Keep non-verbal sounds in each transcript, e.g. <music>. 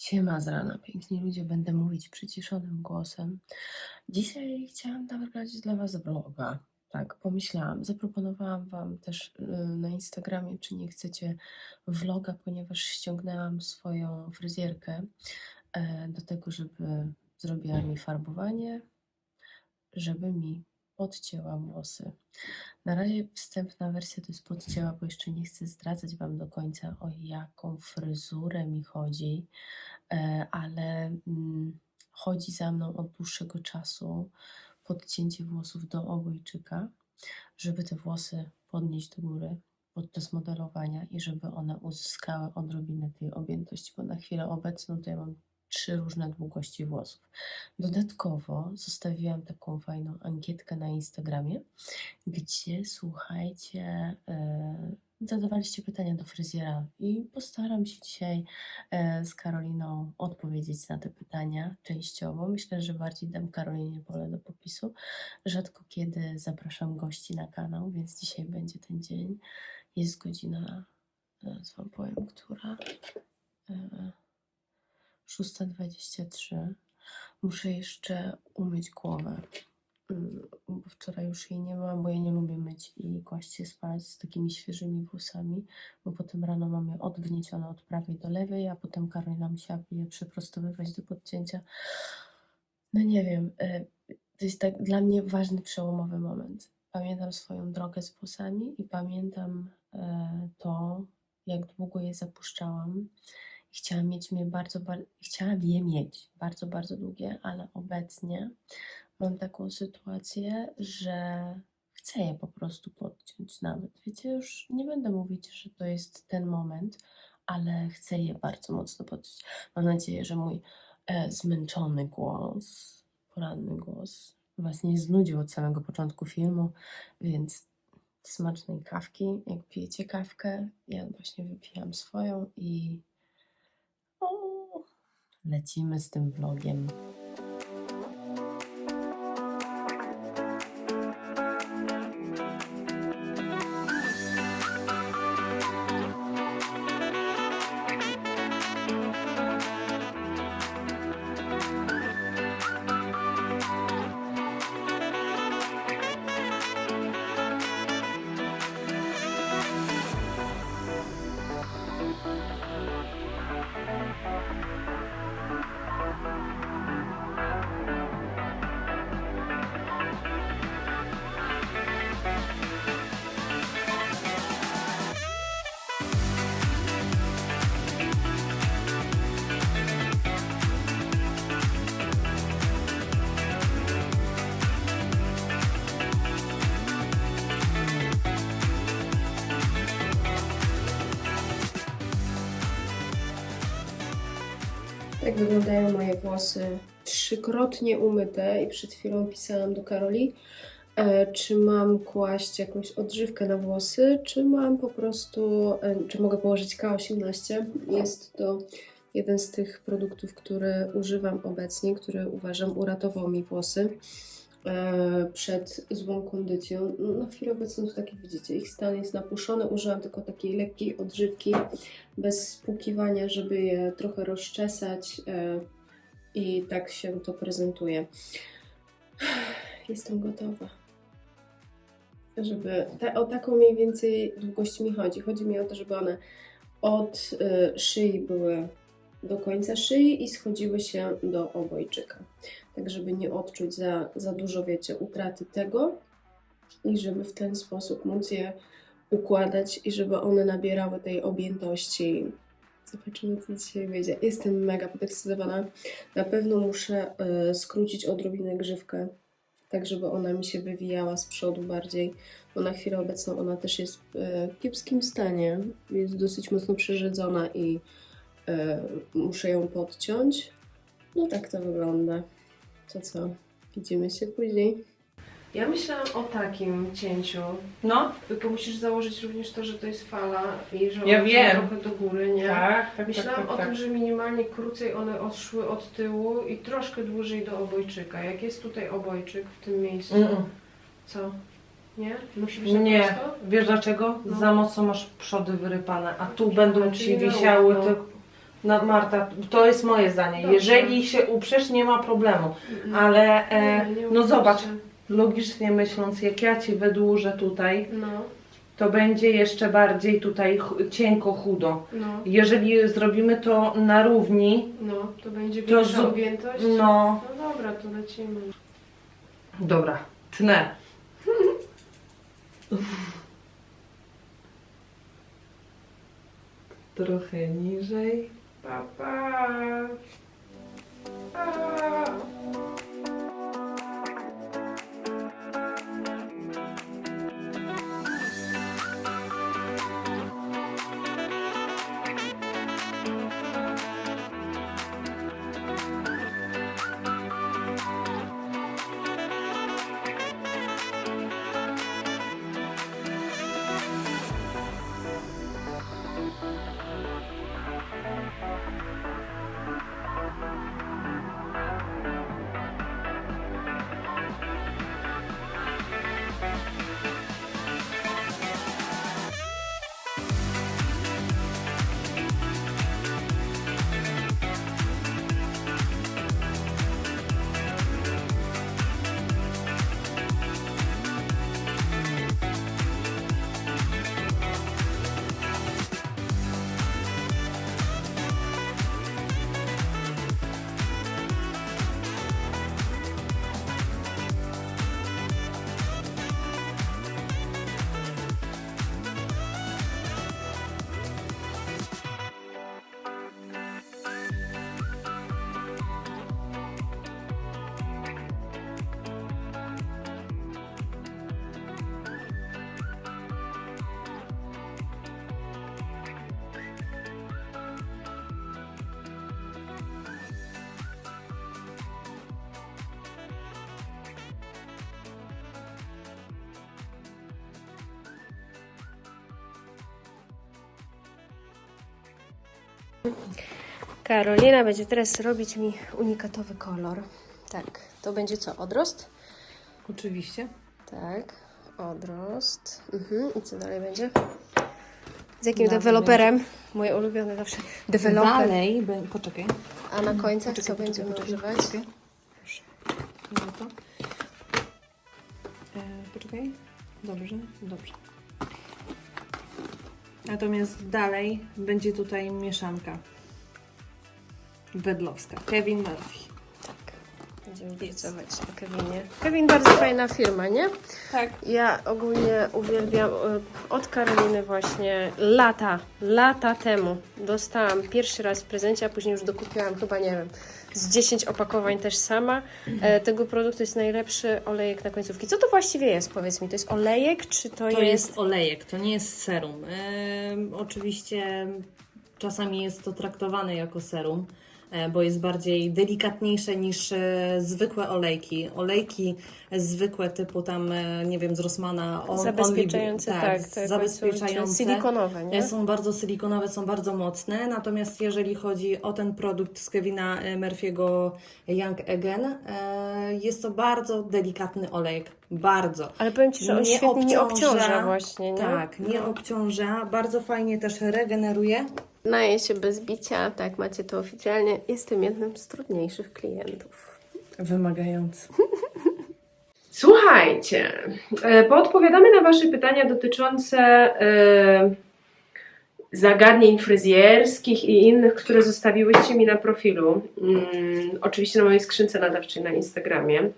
Siema z rana, piękni ludzie, będę mówić przyciszonym głosem. Dzisiaj chciałam nagrać dla Was vloga. Tak, pomyślałam, zaproponowałam Wam też y, na Instagramie, czy nie chcecie vloga, ponieważ ściągnęłam swoją fryzjerkę e, do tego, żeby zrobiła mi farbowanie, żeby mi podcięła włosy. Na razie wstępna wersja to jest podcięła, bo jeszcze nie chcę zdradzać Wam do końca o jaką fryzurę mi chodzi, e, ale mm, chodzi za mną od dłuższego czasu podcięcie włosów do obojczyka, żeby te włosy podnieść do góry podczas modelowania i żeby one uzyskały odrobinę tej objętości, bo na chwilę obecną to ja mam trzy różne długości włosów. Dodatkowo zostawiłam taką fajną ankietkę na Instagramie, gdzie słuchajcie, e, zadawaliście pytania do fryzjera i postaram się dzisiaj e, z Karoliną odpowiedzieć na te pytania częściowo. Myślę, że bardziej dam Karolinie pole do popisu. Rzadko kiedy zapraszam gości na kanał, więc dzisiaj będzie ten dzień. Jest godzina, zaraz wam powiem, która. E, 6.23. Muszę jeszcze umyć głowę. Mm, Bo wczoraj już jej nie mam, bo ja nie lubię myć i kłaść się spać z takimi świeżymi włosami, bo potem rano mam je odgniecione od prawej do lewej, a potem Karolina musiała je przeprostowywać do podcięcia. No nie wiem, e, to jest tak dla mnie ważny, przełomowy moment. Pamiętam swoją drogę z włosami i pamiętam e, to, jak długo je zapuszczałam. Chciałam mieć je bardzo, bardzo, chciałam je mieć bardzo, bardzo długie, ale obecnie mam taką sytuację, że chcę je po prostu podciąć nawet. Wiecie, już nie będę mówić, że to jest ten moment, ale chcę je bardzo mocno podciąć. Mam nadzieję, że mój e, zmęczony głos, poranny głos Was nie znudził od samego początku filmu, więc smacznej kawki. Jak pijecie kawkę, ja właśnie wypijam swoją i lecimy z tym vlogiem. Wyglądają moje włosy trzykrotnie umyte i przed chwilą pisałam do Karoli, e, czy mam kłaść jakąś odżywkę na włosy, czy mam po prostu, e, czy mogę położyć K18. Jest to jeden z tych produktów, które używam obecnie, który uważam uratował mi włosy przed złą kondycją. No, na chwilę obecną tak jak widzicie, ich stan jest napuszony. Użyłam tylko takiej lekkiej odżywki bez spłukiwania, żeby je trochę rozczesać e, i tak się to prezentuje. Jestem gotowa. Żeby ta, o taką mniej więcej długość mi chodzi. Chodzi mi o to, żeby one od e, szyi były do końca szyi i schodziły się do obojczyka. Tak, żeby nie odczuć za, za dużo, wiecie, utraty tego i żeby w ten sposób móc je układać i żeby one nabierały tej objętości. Zobaczymy, co dzisiaj wyjdzie. Jestem mega podekscytowana. Na pewno muszę e, skrócić odrobinę grzywkę, tak żeby ona mi się wywijała z przodu bardziej, bo na chwilę obecną ona też jest w e, kiepskim stanie. Jest dosyć mocno przerzedzona i muszę ją podciąć. No tak to wygląda. To co? Widzimy się później. Ja myślałam o takim cięciu, No, tylko musisz założyć również to, że to jest fala i że Ja wiem. są trochę do góry, nie? tak, tak, Myślałam tak, tak, o tak. tym, że minimalnie krócej one odszły od tyłu i troszkę dłużej do obojczyka. Jak jest tutaj obojczyk w tym miejscu, Mm, co? Nie? Musi być na Nie, prosto? wiesz dlaczego? No. Za mocno masz przody wyrypane, a tu będą ci wisiały te... No Marta, to jest moje zdanie. Dobrze. Jeżeli się uprzesz, nie ma problemu. Ale e, Nie, nie no zobacz, się. logicznie myśląc, jak ja ci wydłużę tutaj, No, to będzie jeszcze bardziej tutaj cienko, chudo. no, Jeżeli zrobimy to na równi, no, to będzie To większa zu- objętość? no No dobra, to lecimy. dobra, tnę. <laughs> Trochę niżej. Papa. Ah. Karolina będzie teraz robić mi unikatowy kolor. Tak, to będzie co? Odrost? Oczywiście. Tak, odrost. Mhm. I co dalej będzie? Z jakim Dalej deweloperem? Moje ulubione zawsze. Deweloper. Dalej, be- poczekaj. A na końcach Poczekaj, co będziemy poczekaj, używać? poczekaj. Proszę. No to. E, poczekaj. Dobrze, dobrze. Natomiast dalej będzie tutaj mieszanka wedlowska. Kevin Murphy. Tak. Będziemy pracować na Kevinie. Kevin bardzo fajna firma, nie? Tak. Ja ogólnie uwielbiam e, od Karoliny właśnie lata, lata temu dostałam pierwszy raz w prezencie, a później już dokupiłam chyba, nie wiem, z 10 opakowań też sama. E, tego produktu jest najlepszy olejek na końcówki. Co to właściwie jest, powiedz mi? To jest olejek, czy to, To jest... jest olejek, to nie jest serum. Em, oczywiście czasami jest to traktowane jako serum, e, bo jest bardziej delikatniejsze niż e, zwykłe olejki. Olejki zwykłe typu tam, e, nie wiem, z Rossmana. on- Zabezpieczające, only- tak, te zabezpieczające. silikonowe, nie? E, Są bardzo silikonowe, są bardzo mocne, natomiast jeżeli chodzi o ten produkt z Kevina e, Murphy'ego Young Again, e, jest to bardzo delikatny olejek, bardzo. Ale powiem Ci, że on Nie świetnie nie obciąża. obciąża właśnie, nie? Tak, nie No. obciąża, bardzo fajnie też regeneruje. Naje się bez bicia, tak, macie to oficjalnie. Jestem jednym z trudniejszych klientów. Wymagający. Słuchajcie, e, poodpowiadamy na Wasze pytania dotyczące e, zagadnień fryzjerskich i innych, które zostawiłyście mi na profilu. Mm, oczywiście na mojej skrzynce nadawczej na Instagramie.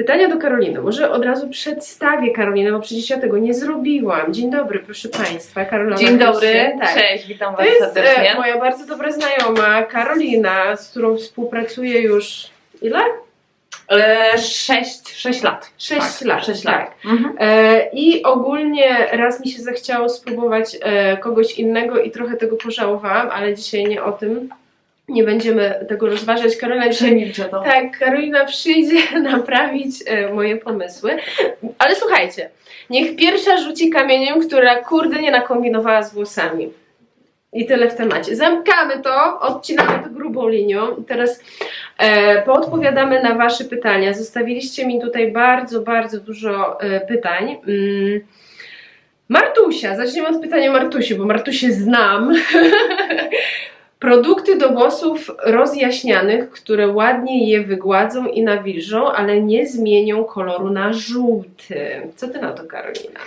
Pytania do Karoliny. Może od razu przedstawię Karolinę, bo przecież ja tego nie zrobiłam. Dzień dobry, proszę Państwa. Karolina Dzień dobry. Tak. cześć, witam To Was jest e, serdecznie. moja bardzo dobra znajoma Karolina, z którą współpracuję już ile? E, sześć, sześć lat. Sześć tak, lat. Sześć tak. lat. Mhm. E, I ogólnie raz mi się zachciało spróbować e, kogoś innego i trochę tego pożałowałam, ale dzisiaj nie o tym. Nie będziemy tego rozważać. Karolina Przemilczę to. tak, Karolina przyjdzie <laughs> naprawić e, moje pomysły. Ale słuchajcie, niech pierwsza rzuci kamieniem, która kurde nie nakombinowała z włosami. I tyle w temacie. Zamkamy to, odcinamy to grubą linią. I teraz e, poodpowiadamy na Wasze pytania. Zostawiliście mi tutaj bardzo, bardzo dużo e, pytań. Mm. Martusia, zaczniemy od pytania Martusi, bo Martusię znam. <laughs> Produkty do włosów rozjaśnianych, które ładnie je wygładzą i nawilżą, ale nie zmienią koloru na żółty. Co ty na to, Karolina?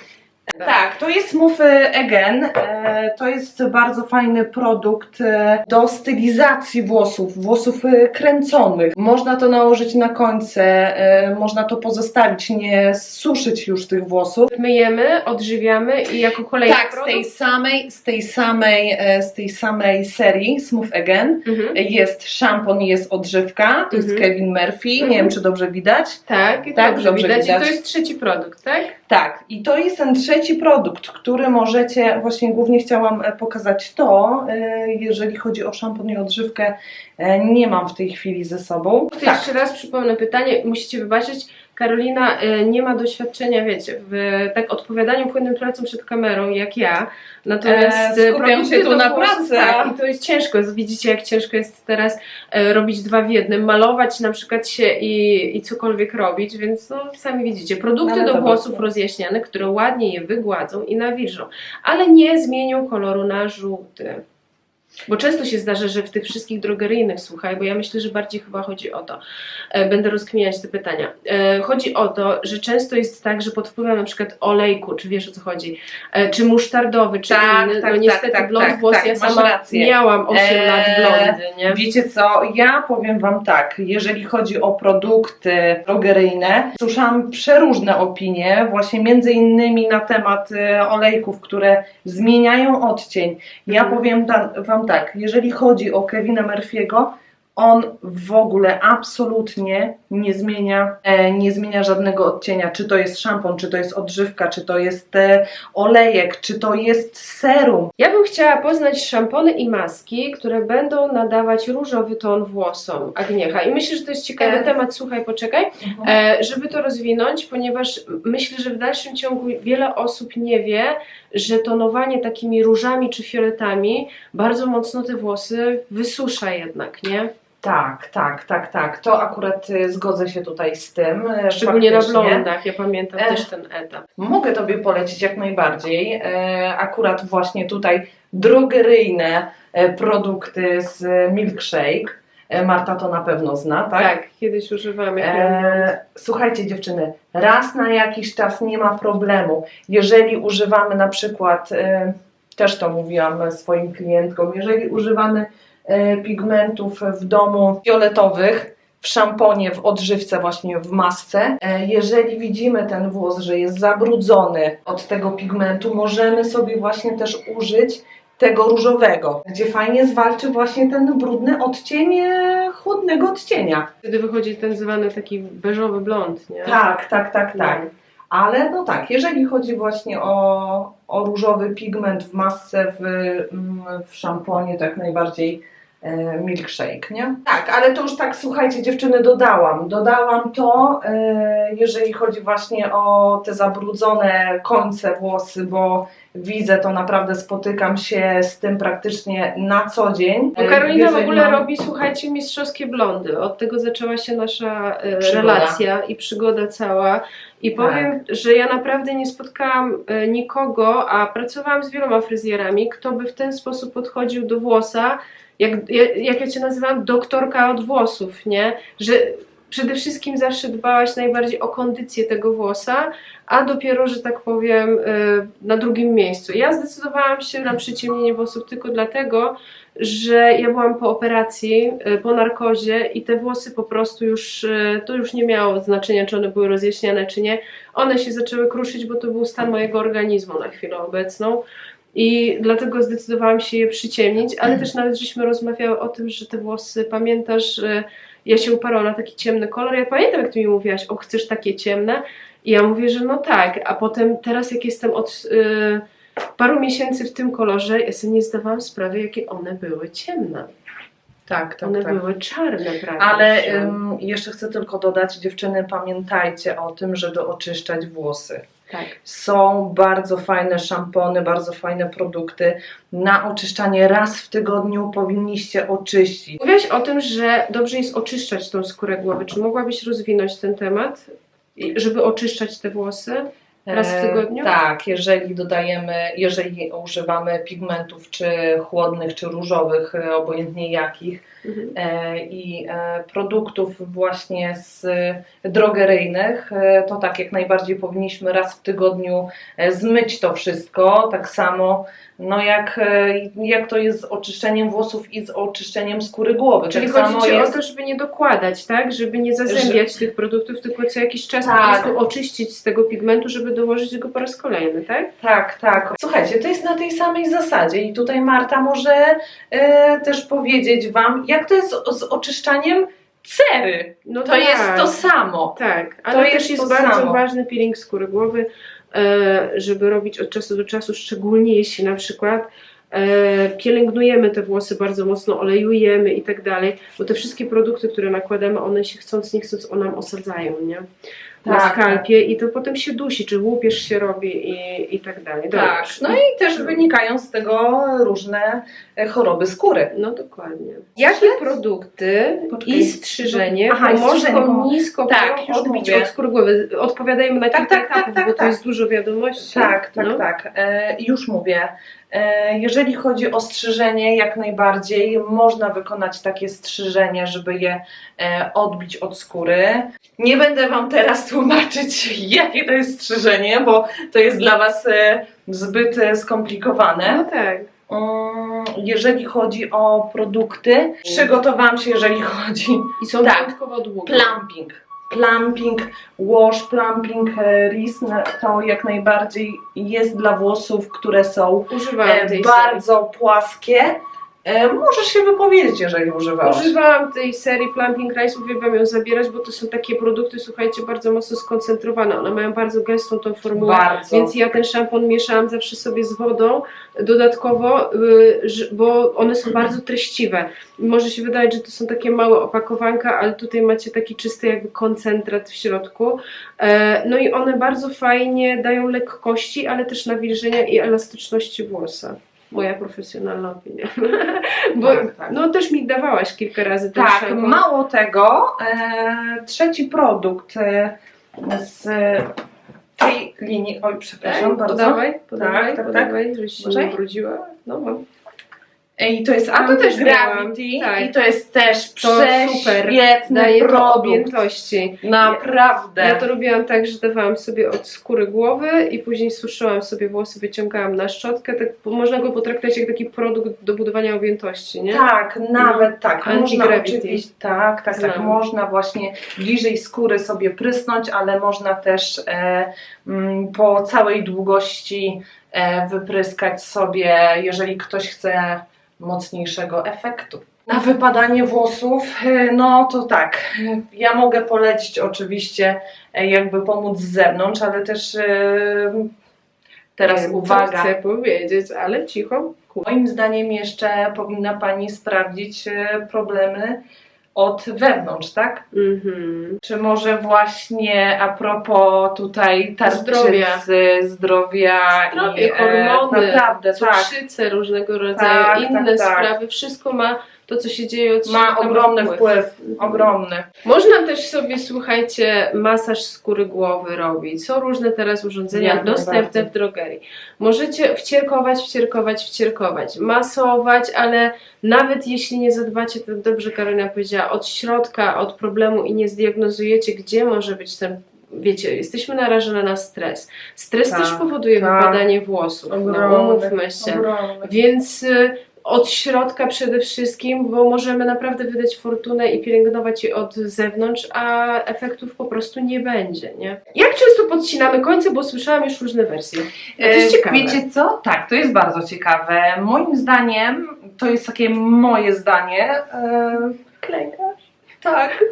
Tak, to jest Move Again. E, To jest bardzo fajny produkt e, do stylizacji włosów, włosów e, kręconych. Można to nałożyć na końce, można to pozostawić, nie suszyć już tych włosów. Myjemy, odżywiamy i jako kolejny Tak, z produkt... tej samej, z tej samej, z tej samej serii Smooth Again Mhm. jest szampon, jest odżywka, to jest Mhm. Kevin Murphy, nie Mhm. wiem czy dobrze widać. Tak, Tak, dobrze, dobrze widać. widać. I to jest trzeci produkt, tak? Tak, i to jest ten trzeci produkt, który możecie, właśnie głównie chciałam e, pokazać to, e, jeżeli chodzi o szampon i odżywkę, e, nie mam w tej chwili ze sobą. To Tak, jeszcze raz przypomnę pytanie, musicie wybaczyć. Karolina y, nie ma doświadczenia, wiecie, w tak odpowiadaniu płynnym pracą przed kamerą jak ja. Natomiast E, y, skupiam się tu na pracy. Tak, i to jest ciężko. Widzicie, jak ciężko jest teraz e, robić dwa w jednym, malować na przykład się i, i cokolwiek robić, więc no sami widzicie. Produkty do włosów rozjaśniane, które ładnie je wygładzą i nawilżą, ale nie zmienią koloru na żółty. Bo często się zdarza, że w tych wszystkich drogeryjnych, słuchaj, bo ja myślę, że bardziej chyba chodzi o to, e, będę rozkminiać te pytania. E, chodzi o to, że często jest tak, że pod wpływem na przykład olejku, czy wiesz o co chodzi, e, czy musztardowy, czy Tak, inny, tak, no niestety tak, blond tak, włos, tak, ja sama rację. miałam 8 Eee, lat blondy, nie? Wiecie co, ja powiem Wam tak, jeżeli chodzi o produkty drogeryjne, słyszałam przeróżne opinie, właśnie między innymi na temat olejków, które zmieniają odcień. Ja Mhm. powiem Wam tak, jeżeli chodzi o Kevina Murphy'ego, on w ogóle absolutnie nie zmienia, e, nie zmienia żadnego odcienia. Czy to jest szampon, czy to jest odżywka, czy to jest e, olejek, czy to jest serum. Ja bym chciała poznać szampony i maski, które będą nadawać różowy ton włosom Agniecha. I myślę, że to jest ciekawy E. temat, słuchaj, poczekaj. E, żeby to rozwinąć, ponieważ myślę, że w dalszym ciągu wiele osób nie wie, że tonowanie takimi różami czy fioletami bardzo mocno te włosy wysusza jednak, nie? Tak, tak, tak, tak. To akurat y, zgodzę się tutaj z tym. y, Szczególnie na faktycznie. blondach, ja pamiętam E. też ten etap. Mogę Tobie polecić jak najbardziej. E, akurat właśnie tutaj drogeryjne e, produkty z Milkshake. E, Marta to na pewno zna, tak? Tak, kiedyś używałam jak. E, słuchajcie dziewczyny, raz na jakiś czas nie ma problemu. Jeżeli używamy na przykład, e, też to mówiłam swoim klientkom, jeżeli używamy e, pigmentów w domu fioletowych, w szamponie, w odżywce, właśnie w masce, e, jeżeli widzimy ten włos, że jest zabrudzony od tego pigmentu, możemy sobie właśnie też użyć tego różowego, gdzie fajnie zwalczy właśnie ten brudny odcień e, chłodnego odcienia. Wtedy wychodzi ten zwany taki beżowy blond, nie? Tak, tak, tak, tak. No. Ale no tak, jeżeli chodzi właśnie o, o różowy pigment w masce, w, mm, w szamponie, tak najbardziej e, milkshake, nie? Tak, ale to już tak, słuchajcie, dziewczyny, dodałam. Dodałam to, e, jeżeli chodzi właśnie o te zabrudzone końce włosy, bo widzę to naprawdę, spotykam się z tym praktycznie na co dzień. Bo Karolina w ogóle mam- robi, słuchajcie, mistrzowskie blondy. Od tego zaczęła się nasza e, Przygoda. relacja i przygoda cała. I Tak. powiem, że ja naprawdę nie spotkałam e, nikogo, a pracowałam z wieloma fryzjerami, kto by w ten sposób podchodził do włosa, jak, jak ja cię nazywam, doktorka od włosów, nie? Że przede wszystkim zawsze dbałaś najbardziej o kondycję tego włosa, a dopiero, że tak powiem, e, na drugim miejscu. Ja zdecydowałam się na przyciemnienie włosów tylko dlatego, że ja byłam po operacji, y, po narkozie i te włosy po prostu już, y, to już nie miało znaczenia, czy one były rozjaśniane, czy nie. One się zaczęły kruszyć, bo to był stan mojego organizmu na chwilę obecną. I dlatego zdecydowałam się je przyciemnić, ale też nawet żeśmy rozmawiały o tym, że te włosy, pamiętasz, że ja się uparłam na taki ciemny kolor. Ja pamiętam, jak ty mi mówiłaś, o chcesz takie ciemne? I ja mówię, że no tak, a potem teraz jak jestem od y, paru miesięcy w tym kolorze, ja sobie nie zdawałam sprawy, jakie one były ciemne. Tak, tak, One tak. były czarne prawie. Ale ym, jeszcze chcę tylko dodać, dziewczyny, pamiętajcie o tym, żeby oczyszczać włosy. Tak. Są bardzo fajne szampony, bardzo fajne produkty. Na oczyszczanie raz w tygodniu powinniście oczyścić. Mówiłaś o tym, że dobrze jest oczyszczać tą skórę głowy. Czy mogłabyś rozwinąć ten temat, żeby oczyszczać te włosy? Raz w E, tygodniu? Tak, jeżeli dodajemy, jeżeli używamy pigmentów czy chłodnych, czy różowych, e, obojętnie jakich, Mhm. e, i e, produktów właśnie z drogeryjnych, e, to tak jak najbardziej powinniśmy raz w tygodniu zmyć to wszystko, tak samo no jak, jak to jest z oczyszczeniem włosów i z oczyszczeniem skóry głowy. Czyli tak chodzi jest... o to, żeby nie dokładać, tak? Żeby nie zazębiać tych produktów, tylko co jakiś czas Tak. po prostu oczyścić z tego pigmentu, żeby dołożyć go po raz kolejny, tak? Tak, tak. Słuchajcie, to jest na tej samej zasadzie i tutaj Marta może e, też powiedzieć Wam, jak to jest z, z oczyszczaniem cery. No To tak. jest to samo. Tak, ale jest też jest to bardzo samo. ważny peeling skóry głowy, e, żeby robić od czasu do czasu, szczególnie jeśli na przykład e, pielęgnujemy te włosy bardzo mocno, olejujemy i tak dalej, bo te wszystkie produkty, które nakładamy, one się chcąc, nie chcąc, one nam osadzają, nie? Na Tak, skalpie i to potem się dusi, czy łupież się robi i, i tak dalej. Dobra. Tak. No i też wynikają z tego różne e, choroby skóry. No dokładnie. Jakie produkty Poczekaj. i strzyżenie Aha, pomoże. nisko Tak, odbić mówię. od skóry głowy? Odpowiadajmy na Tak, kilka tak, tak, etapów, tak, bo to tak. jest dużo wiadomości. Tak, tak, No. tak. E, już mówię. E, jeżeli chodzi o strzyżenie, jak najbardziej można wykonać takie strzyżenie, żeby je e, odbić od skóry. Nie będę Wam teraz tłumaczyć, <laughs> jakie to jest strzyżenie, bo to jest dla Was e, zbyt skomplikowane. No tak. Mm, Jeżeli chodzi o produkty, przygotowałam się, jeżeli chodzi I są Tak. wyjątkowo długie. Plumping. Plumping, wash, plumping, e, list, to jak najbardziej jest dla włosów, które są e, tej bardzo płaskie. E, Możesz się wypowiedzieć, jeżeli używałaś. Używałam tej serii Plumping Rice, uwielbiam ją zabierać, bo to są takie produkty, słuchajcie, bardzo mocno skoncentrowane. One mają bardzo gęstą tą formułę. Bardzo. Więc ja ten szampon mieszałam zawsze sobie z wodą dodatkowo, y, bo one są bardzo treściwe. Może się wydawać, że to są takie małe opakowanka, ale tutaj macie taki czysty jakby koncentrat w środku. E, No i one bardzo fajnie dają lekkości, ale też nawilżenia i elastyczności włosa. Moja profesjonalna opinia. <laughs> Bo Tak, tak. no też mi dawałaś kilka razy ten Tak, mało tego, e, trzeci produkt e, z tej linii, oj przepraszam Tak, bardzo. podawaj, podawaj, tak, tak. podawaj, żebyś się Może? nie brudziła. No mam. I to jest A to też miałam, tak. i to jest też prześwietny produkt. objętości. Naprawdę. Ja to robiłam tak, że dawałam sobie od skóry głowy i później suszyłam sobie włosy, wyciągałam na szczotkę. Tak, można go potraktować jak taki produkt do budowania objętości, nie? Tak, nawet tak. Można oczywiście, tak, tak, tak. Znam. Można właśnie bliżej skóry sobie prysnąć, ale można też e, mm, po całej długości e, wypryskać sobie, jeżeli ktoś chce mocniejszego efektu. Na wypadanie włosów, e, no to tak, ja mogę polecić oczywiście e, jakby pomóc z zewnątrz, ale też e, teraz Wiem, uwaga. chcę powiedzieć, ale cicho. Moim zdaniem jeszcze powinna Pani sprawdzić problemy od wewnątrz, tak? Mhm. Czy może właśnie a propos tutaj tarczycy, Zdrowia. zdrowia, Zdrowie, i hormony, e, naprawdę tak, cukrzyce różnego rodzaju, Tak, inne tak, tak. sprawy, wszystko ma to, co się dzieje od ma ogromny wpływ, ogromny. Można też sobie, słuchajcie, masaż skóry głowy robić. Są różne teraz urządzenia Jak dostępne w drogerii. Możecie wcierkować, wcierkować, wcierkować, masować, ale nawet jeśli nie zadbacie, to dobrze Karolina powiedziała, od środka, od problemu i nie zdiagnozujecie, gdzie może być ten Wiecie, jesteśmy narażone na stres. Stres Tak, też powoduje tak. wypadanie włosów. No, umówmy się. Więc y, od środka przede wszystkim, bo możemy naprawdę wydać fortunę i pielęgnować je od zewnątrz, a efektów po prostu nie będzie, nie? Jak często podcinamy końce, bo słyszałam już różne wersje. To jest E, ciekawe. Wiecie co? Tak, to jest bardzo ciekawe. Moim zdaniem, to jest takie moje zdanie. E, Klękasz? Tak.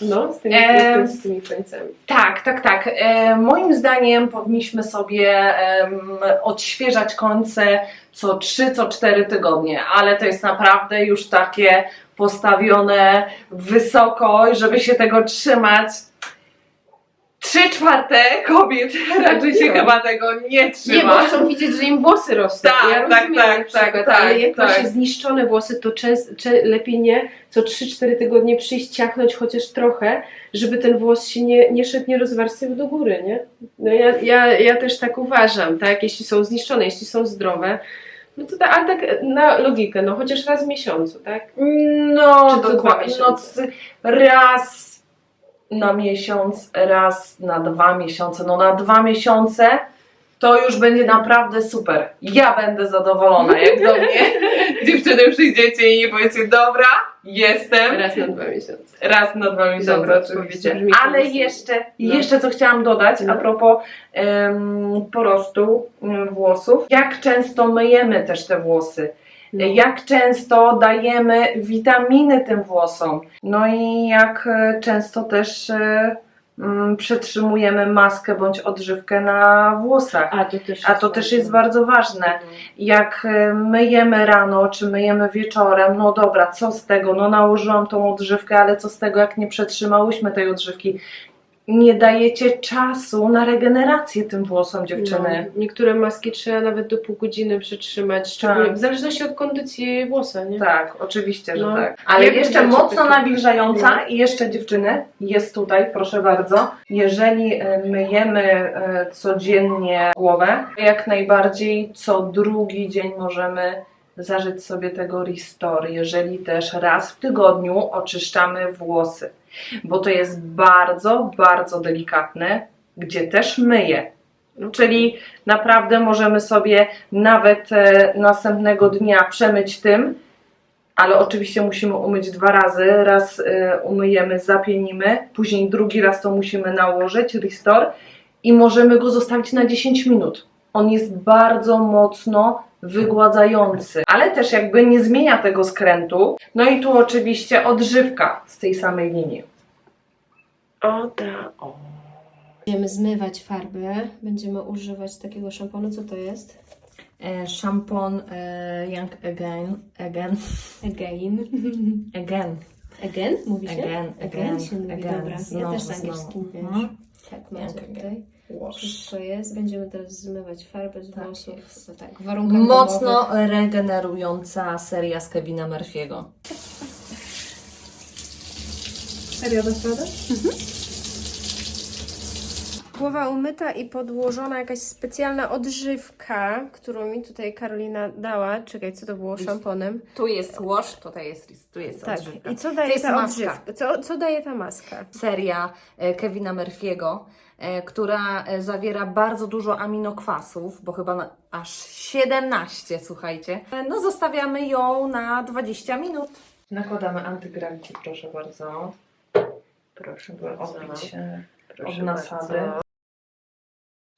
No, z tymi, Em, z tymi końcami. Tak, tak, tak. E, moim zdaniem powinniśmy sobie em, odświeżać końce co 3, co 4 tygodnie, ale to jest naprawdę już takie postawione wysoko, i żeby się tego trzymać. Trzy czwarte kobiet raczej się chyba tego nie Nie, trzyma. bo chcą widzieć, że im włosy rosną. Tak, ja tak, rozumiem tak, na przykład, tak, tak, ale jak ma tak. się zniszczone włosy, to cze, lepiej nie co 3-4 tygodnie przyjść, ciachnąć chociaż trochę, żeby ten włos się nie, nie szedł, nie rozwarstwił do góry, nie? No ja, ja, ja też tak uważam, tak? Jeśli są zniszczone, jeśli są zdrowe, no to tak, ale tak na logikę, no chociaż raz w miesiącu, tak? No, Czy to dwa dokładnie. No, miesiące? c- raz na miesiąc, raz na dwa miesiące. No na dwa miesiące to już będzie naprawdę super. Ja będę zadowolona, jak do <laughs> mnie Dziewczyny przyjdziecie i powiecie, dobra, jestem. Raz na dwa miesiące. raz na dwa miesiące Dobra, oczywiście. brzmi Ale jeszcze, No. jeszcze co chciałam dodać No. a propos em, porostu em, włosów. Jak często myjemy też te włosy? No. Jak często dajemy witaminy tym włosom? No i jak e, często też e, mm, przetrzymujemy maskę bądź odżywkę na włosach. A to też A to też jest bardzo ważne. Jak e, myjemy rano, czy myjemy wieczorem, no dobra, co z tego? No nałożyłam tą odżywkę, ale co z tego, jak nie przetrzymałyśmy tej odżywki? Nie dajecie czasu na regenerację tym włosom, dziewczyny. No, niektóre maski trzeba nawet do pół godziny przytrzymać, szczególnie Tak. w zależności od kondycji włosa, nie? Tak, oczywiście, że No. tak. Ale Jak jeszcze mocno takie- nawilżająca i jeszcze dziewczyny jest tutaj, proszę bardzo. Jeżeli e, myjemy e, codziennie głowę, jak najbardziej co drugi dzień możemy zażyć sobie tego Restore, jeżeli też raz w tygodniu oczyszczamy włosy, bo to jest bardzo, bardzo delikatne, gdzie też myję. Czyli naprawdę możemy sobie nawet e, następnego dnia przemyć tym, ale oczywiście musimy umyć dwa razy. Raz e, umyjemy, zapienimy, później drugi raz to musimy nałożyć, restore i możemy go zostawić na 10 minut. On jest bardzo mocno wygładzający, ale też jakby nie zmienia tego skrętu. No i tu oczywiście odżywka z tej samej linii. O, da, o. Będziemy zmywać farbę, będziemy używać takiego szamponu, co to jest? E, Szampon e, Young Again. Again. Again. Again. Again? Mówi się? Again. Again. się mówi, again. dobra. Ja Znowu, też z angielskim, znowu. wiesz. Mhm. Tak, macie again. tutaj. Wash. Wszystko jest. Będziemy teraz zmywać farbę z Tak włosów. jest. No tak, w warunkach Mocno domowych. regenerująca seria z Kevina Murphy'ego. Serio bez radę? Głowa umyta i podłożona jakaś specjalna odżywka, którą mi tutaj Karolina dała. Czekaj, co to było? Jest- Szamponem. Tu jest wash, tutaj jest, tu jest Tak. odżywka. I co daje ta maska. odżywka? Co, co daje ta maska? seria e, Kevina Murphy'ego, e, która e, zawiera bardzo dużo aminokwasów, bo chyba na, aż 17, słuchajcie. No zostawiamy ją na 20 minut. Nakładamy antygrawity, proszę bardzo. Proszę Odbić się Proszę od nasady. bardzo.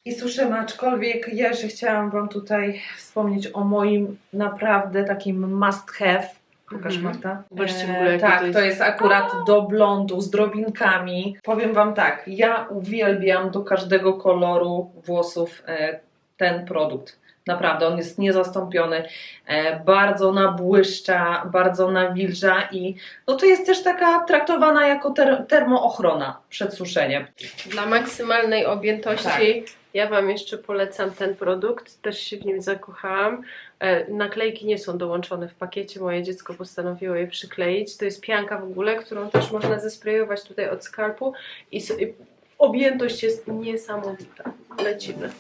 I suszymy, aczkolwiek ja jeszcze chciałam Wam tutaj wspomnieć o moim naprawdę takim must have. Pokaż Mhm. Marta. Zobaczcie w ogóle, E, jakie tak, to jest- to jest akurat do blondu z drobinkami. Powiem Wam tak, ja uwielbiam do każdego koloru włosów e, ten produkt. Naprawdę, on jest niezastąpiony, e, bardzo nabłyszcza, bardzo nawilża i no to jest też taka traktowana jako ter- termoochrona przed suszeniem. Dla maksymalnej objętości Tak. Ja Wam jeszcze polecam ten produkt. Też się w nim zakochałam. E, Naklejki nie są dołączone w pakiecie. Moje dziecko postanowiło je przykleić. To jest pianka w ogóle, którą też można zesprejować tutaj od skalpu. I s- i objętość jest niesamowita. Lecimy.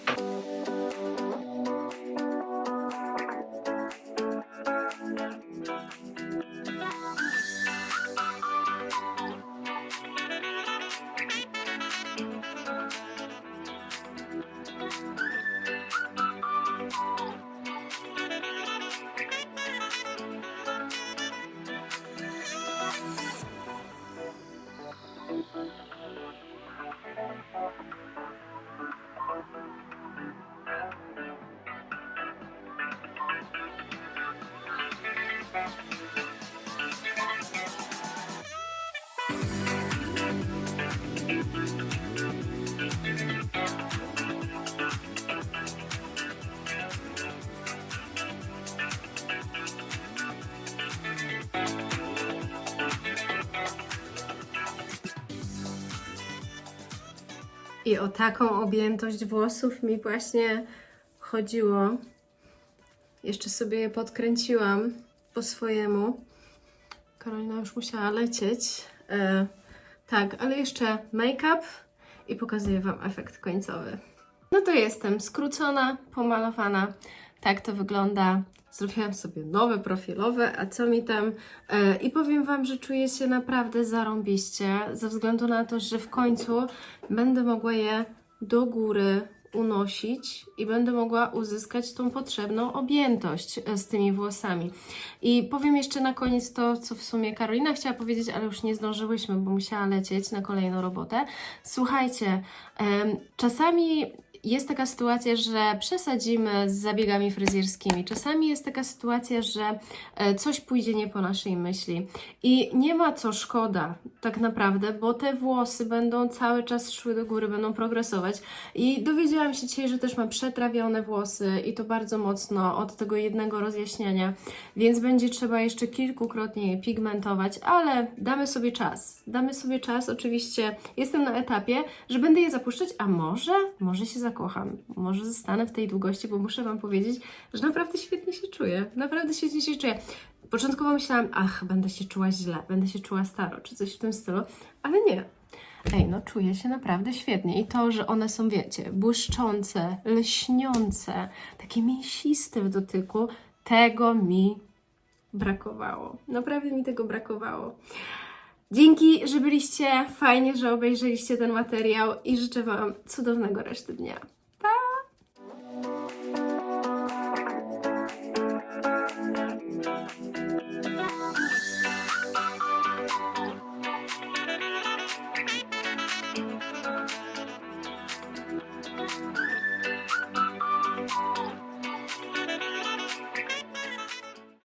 I o taką objętość włosów mi właśnie chodziło. Jeszcze sobie je podkręciłam po swojemu. Karolina już musiała lecieć. E, tak, ale jeszcze make-up i pokazuję Wam efekt końcowy. No to jestem skrócona, pomalowana. Tak to wygląda. Zrobiłam sobie nowe profilowe, a co mi tam? E, I powiem Wam, że czuję się naprawdę zarąbiście, ze względu na to, że w końcu będę mogła je do góry unosić i będę mogła uzyskać tą potrzebną objętość e, z tymi włosami. I powiem jeszcze na koniec to, co w sumie Karolina chciała powiedzieć, ale już nie zdążyłyśmy, bo musiała lecieć na kolejną robotę. Słuchajcie, czasami jest taka sytuacja, że przesadzimy z zabiegami fryzjerskimi. Czasami jest taka sytuacja, że e, coś pójdzie nie po naszej myśli. I nie ma co szkoda, tak naprawdę, bo te włosy będą cały czas szły do góry, będą progresować. I dowiedziałam się dzisiaj, że też mam przetrawione włosy i to bardzo mocno od tego jednego rozjaśniania, więc będzie trzeba jeszcze kilkukrotnie je pigmentować, ale damy sobie czas. Damy sobie czas, oczywiście jestem na etapie, że będę je zapuszczać, a może, może się zakocham, może zostanę w tej długości, bo muszę Wam powiedzieć, że naprawdę świetnie się czuję, naprawdę świetnie się czuję. Początkowo myślałam, ach, będę się czuła źle, będę się czuła staro, czy coś w tym stylu, ale nie. Ej, no czuję się naprawdę świetnie. I to, że one są, wiecie, błyszczące, lśniące, takie mięsiste w dotyku, tego mi brakowało. Naprawdę mi tego brakowało. Dzięki, że byliście, fajnie, że obejrzeliście ten materiał i życzę Wam cudownego reszty dnia.